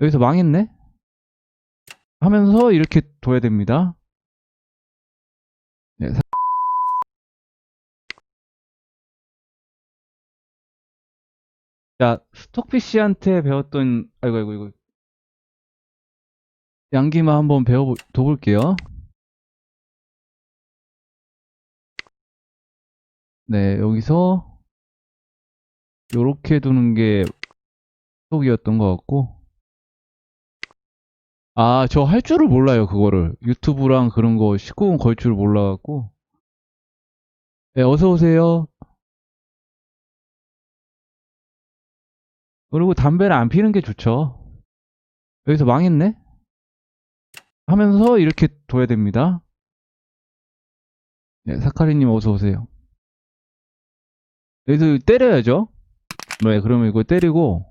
여기서 망했네? 하면서 이렇게 둬야 됩니다. 네, 사- 자, 스톡피 씨한테 배웠던, 아이고, 아이고, 이거. 양기만 한번 배워, 둬볼게요. 네, 여기서, 요렇게 두는 게 스톡이었던 것 같고. 아, 저 할 줄을 몰라요, 그거를. 유튜브랑 그런 거 19금 걸줄 몰라갖고. 네, 어서오세요. 그리고 담배를 안 피는 게 좋죠. 여기서 망했네? 하면서 이렇게 둬야 됩니다. 네, 사카리님 어서오세요. 여기서 때려야죠. 네, 그러면 이걸 때리고,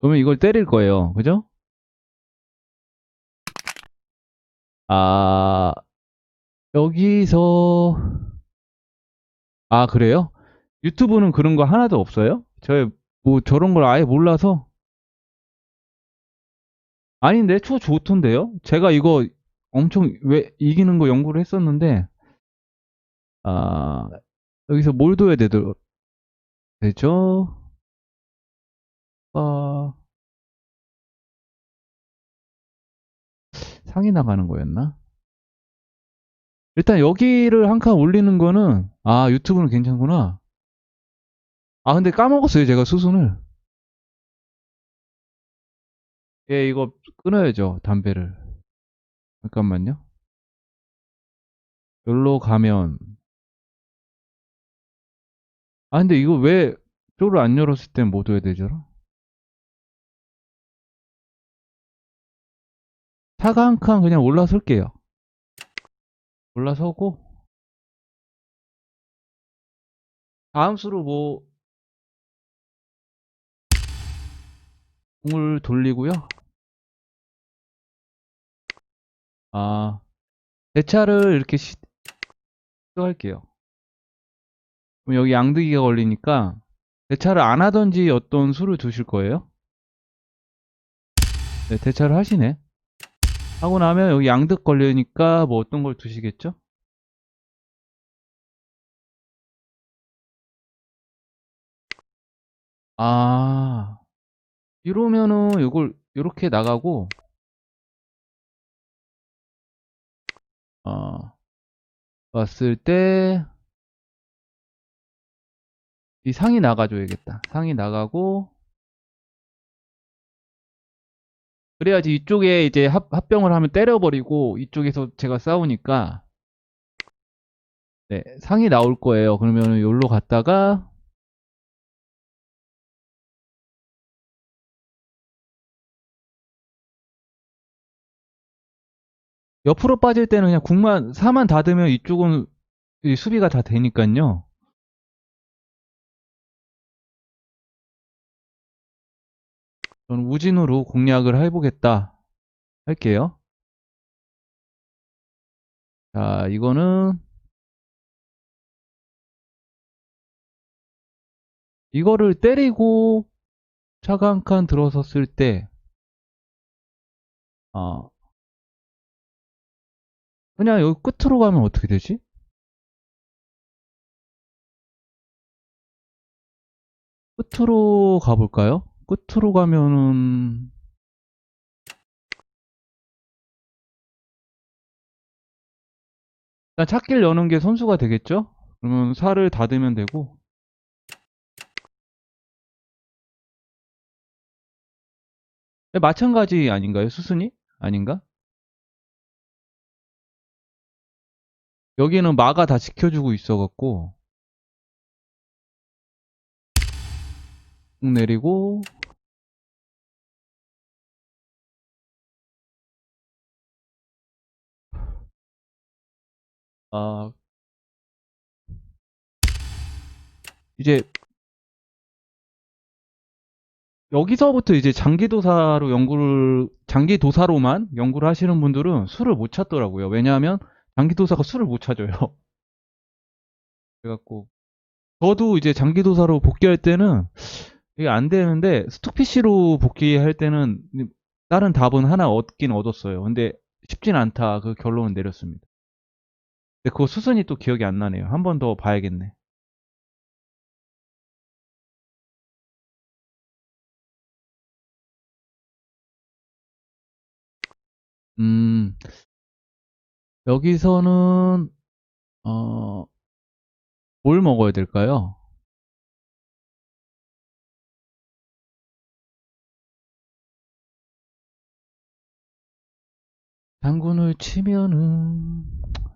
그러면 이걸 때릴 거예요. 그죠? 아, 여기서, 아, 그래요? 유튜브는 그런 거 하나도 없어요? 저, 뭐, 저런 걸 아예 몰라서. 아닌데, 초 좋던데요? 제가 이거 엄청, 왜, 이기는 거 연구를 했었는데, 아, 여기서 뭘 둬야 되더, 되죠? 아, 상이 나가는 거였나? 일단 여기를 한 칸 올리는 거는 아 유튜브는 괜찮구나. 아 근데 까먹었어요 제가 수순을. 예 이거 끊어야죠 담배를. 잠깐만요. 여기로 가면. 아 근데 이거 왜 쪼를 안 열었을 땐못 둬야 되죠? 차가 한 칸 그냥 올라설게요 올라서고 다음 수로 뭐 공을 돌리고요. 아 대차를 이렇게 시, 시도할게요. 그럼 여기 양득이가 걸리니까 대차를 안 하던지 어떤 수를 두실 거예요? 네, 대차를 하시네. 하고 나면 여기 양득 걸리니까 뭐 어떤 걸 두시겠죠? 아, 이러면은 이걸 이렇게 나가고 어, 왔을 때 이 상이 나가줘야겠다. 상이 나가고 그래야지 이쪽에 이제 합, 합병을 하면 때려버리고 이쪽에서 제가 싸우니까 네, 상이 나올 거예요. 그러면은 여기로 갔다가 옆으로 빠질 때는 그냥 국만 4만 닫으면 이쪽은 이 수비가 다 되니까요. 저는 우진으로 공략을 해보겠다 할게요. 자, 이거는 이거를 때리고 차가 한 칸 들어섰을 때 어, 그냥 여기 끝으로 가면 어떻게 되지? 끝으로 가볼까요? 끝으로 가면은 일단 찾기를 여는 게 선수가 되겠죠? 그러면 살을 닫으면 되고 네, 마찬가지 아닌가요? 수순이? 아닌가? 여기는 마가 다 지켜주고 있어갖고 내리고 아 이제 여기서부터 이제 장기도사로 연구를 장기도사로만 연구를 하시는 분들은 술을 못 찾더라고요. 왜냐하면 장기도사가 술을 못 찾아요. 그래갖고 저도 이제 장기도사로 복귀할 때는 이게 안 되는데 스톡 PC로 복귀할 때는 다른 답은 하나 얻긴 얻었어요. 근데 쉽진 않다. 그 결론은 내렸습니다. 근데 그거 수순이 또 기억이 안 나네요. 한 번 더 봐야겠네. 음, 여기서는, 어, 뭘 먹어야 될까요? 당근을 치면은,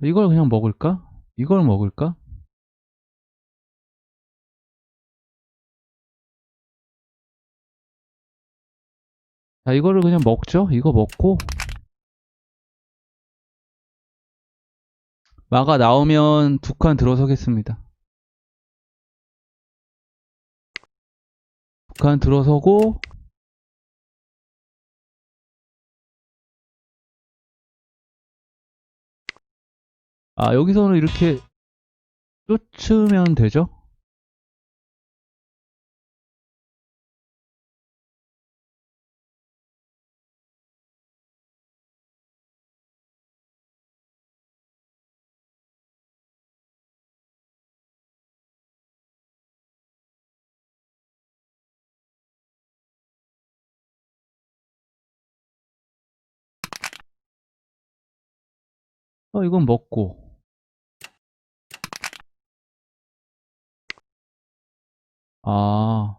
이걸 그냥 먹을까? 이걸 먹을까? 자, 이거를 그냥 먹죠? 이거 먹고, 마가 나오면 두 칸 들어서겠습니다. 두 칸 들어서고, 아, 여기서는 이렇게 쫓으면 되죠? 어, 이건 먹고. 아,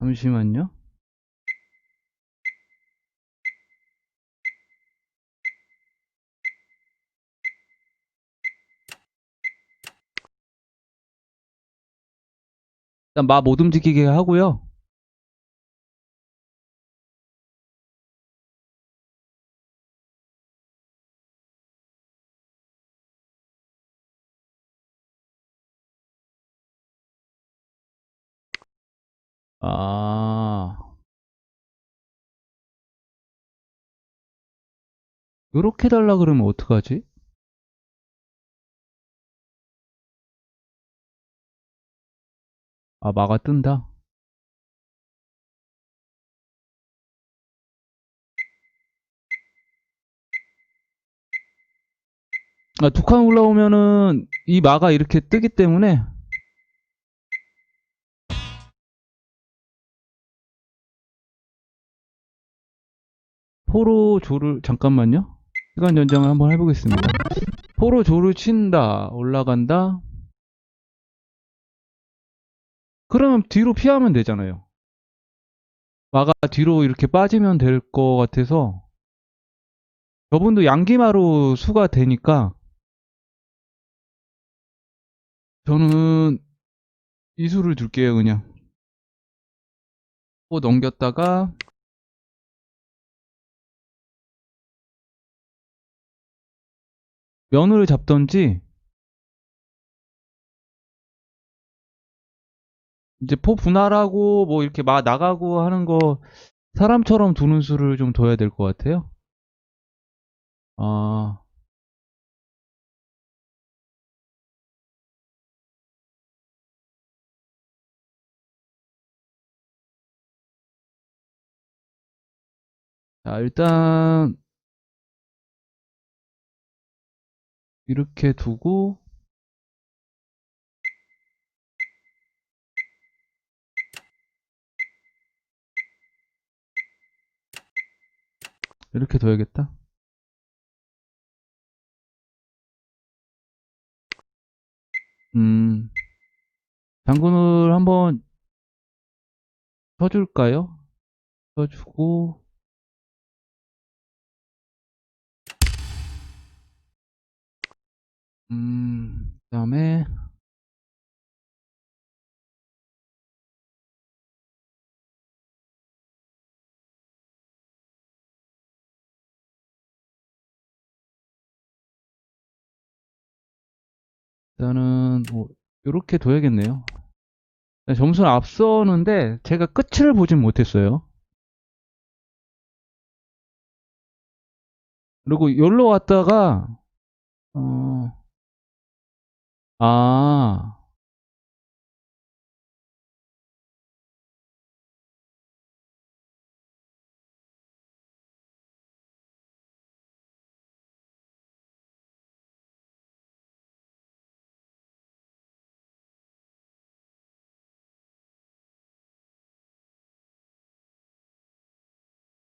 잠시만요. 일단 마 못 움직이게 하고요. 아, 요렇게 달라 그러면 어떡하지? 아, 마가 뜬다. 아, 두 칸 올라오면은 이 마가 이렇게 뜨기 때문에 포로 조를 잠깐만요. 시간 연장을 한번 해보겠습니다. 포로 조를 친다. 올라간다. 그러면 뒤로 피하면 되잖아요. 마가 뒤로 이렇게 빠지면 될 것 같아서 저분도 양기마로 수가 되니까 저는 이 수를 둘게요 그냥 또 넘겼다가 면을 잡던지 이제 포 분할하고 뭐 이렇게 막 나가고 하는 거 사람처럼 두는 수를 좀 둬야 될 것 같아요. 아, 자, 일단 이렇게 두고 이렇게 둬야겠다. 음, 당근을 한번 쳐줄까요? 쳐주고 음, 그 다음에 이렇게 둬야겠네요. 점수는 앞서는데 제가 끝을 보진 못했어요. 그리고 여기로 왔다가 어, 아,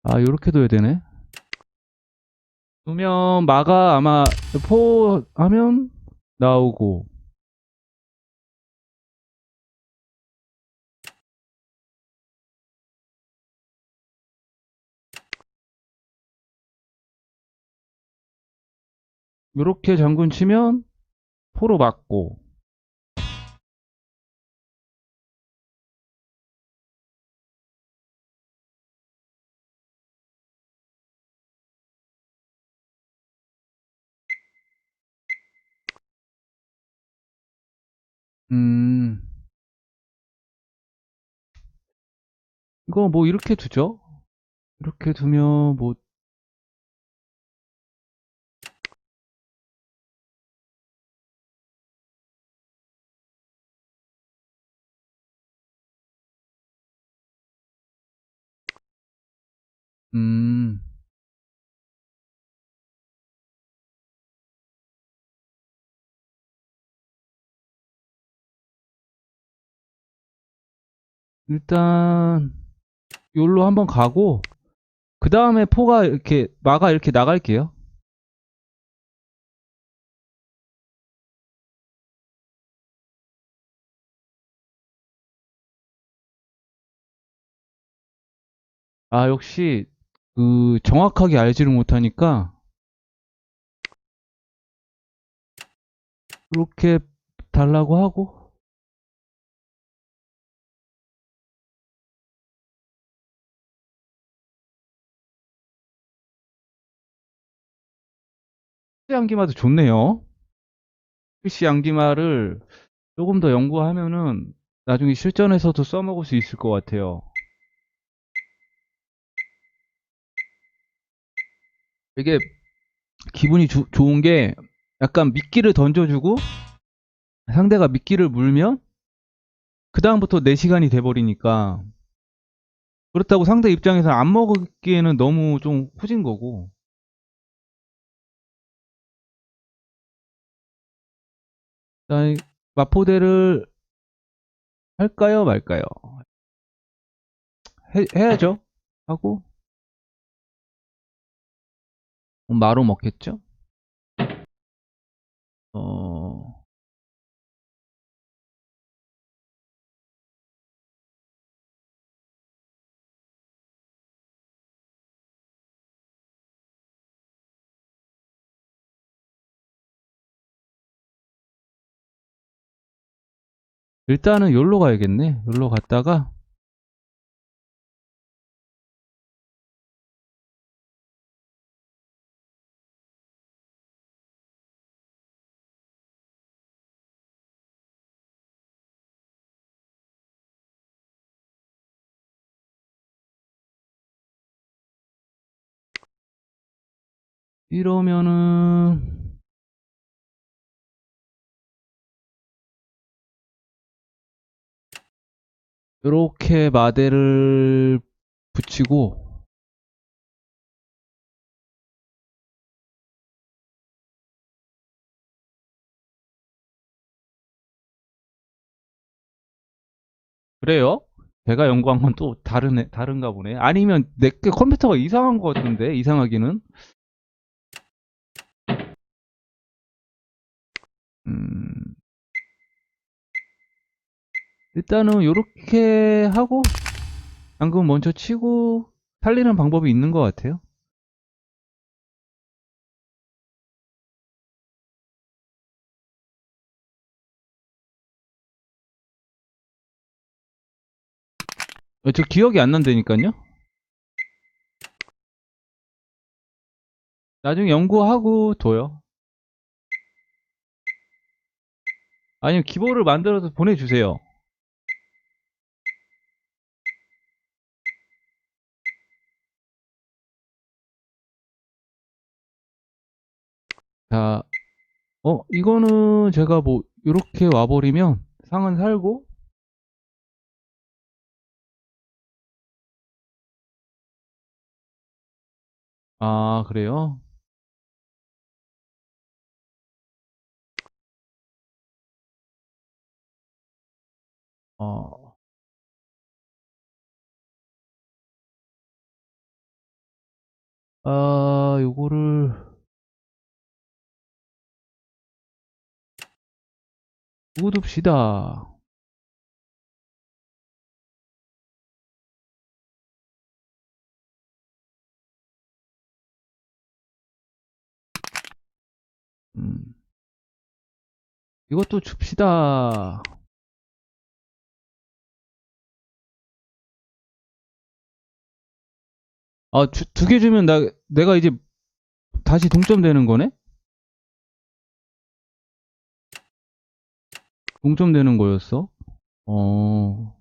아, 요렇게도 해야 되네. 두면 마가 아마 포 하면 나오고 요렇게 장군 치면 포로 맞고 음 이거 뭐 이렇게 두죠? 이렇게 두면 뭐 음, 일단 요로 한번 가고 그 다음에 포가 이렇게 마가 이렇게 나갈게요. 아 역시 그 정확하게 알지를 못하니까 이렇게 달라고 하고 PC 양기마도 좋네요. PC 양기마를 조금 더 연구하면은 나중에 실전에서도 써먹을 수 있을 것 같아요. 이게 기분이 주- 좋은 게 약간 미끼를 던져주고 상대가 미끼를 물면 그 다음부터 내 시간이 돼버리니까 그렇다고 상대 입장에서 안 먹기에는 너무 좀 후진 거고 마포대를 할까요 말까요? 해, 해야죠. 하고 마로 먹겠죠? 어, 일단은 여기로 가야겠네. 여기로 갔다가 이러면은 이렇게 마대를 붙이고 그래요? 제가 연구한 건 또 다르네, 다른가 보네. 아니면 내 게 컴퓨터가 이상한 것 같은데, 이상하기는. 일단은 요렇게 하고, 당근 먼저 치고, 살리는 방법이 있는 것 같아요. 어, 저 기억이 안 난다니까요? 나중에 연구하고 둬요. 아니면 기보를 만들어서 보내주세요. 자, 어, 이거는 제가 뭐, 이렇게 와버리면 상은 살고, 아, 그래요? 어, 아, 요거를, 둡시다. 음. 이것도 줍시다. 아, 두 개 주면 나, 내가 이제 다시 동점 되는 거네? 동점 되는 거였어? 어,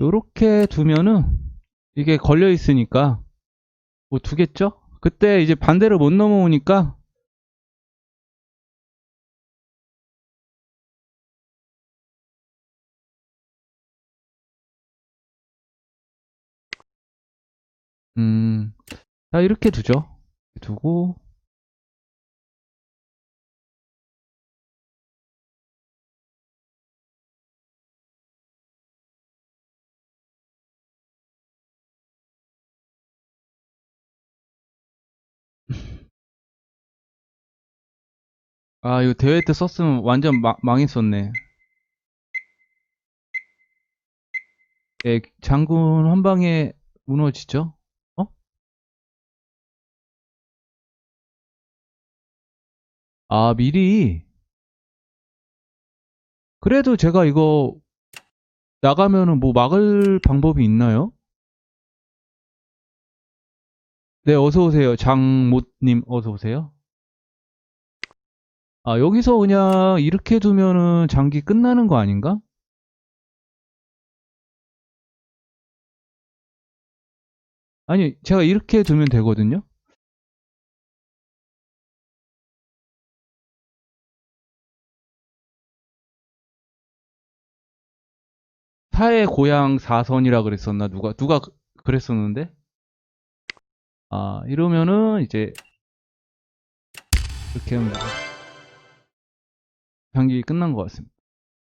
요렇게 두면은 이게 걸려 있으니까 뭐 두겠죠? 그때 이제 반대로 못 넘어오니까 음, 자 이렇게 두죠. 두고 아 이거 대회 때 썼으면 완전 마- 망했었네. 예, 장군 한 방에 무너지죠? 아 미리 그래도 제가 이거 나가면은 뭐 막을 방법이 있나요? 네, 어서 오세요. 장모님, 어서 오세요. 아, 여기서 그냥 이렇게 두면은 장기 끝나는 거 아닌가? 아니, 제가 이렇게 두면 되거든요? 사의 고향 사선이라 그랬었나? 누가, 누가 그- 그랬었는데? 아, 이러면은 이제 이렇게 하면 장기 끝난 것 같습니다.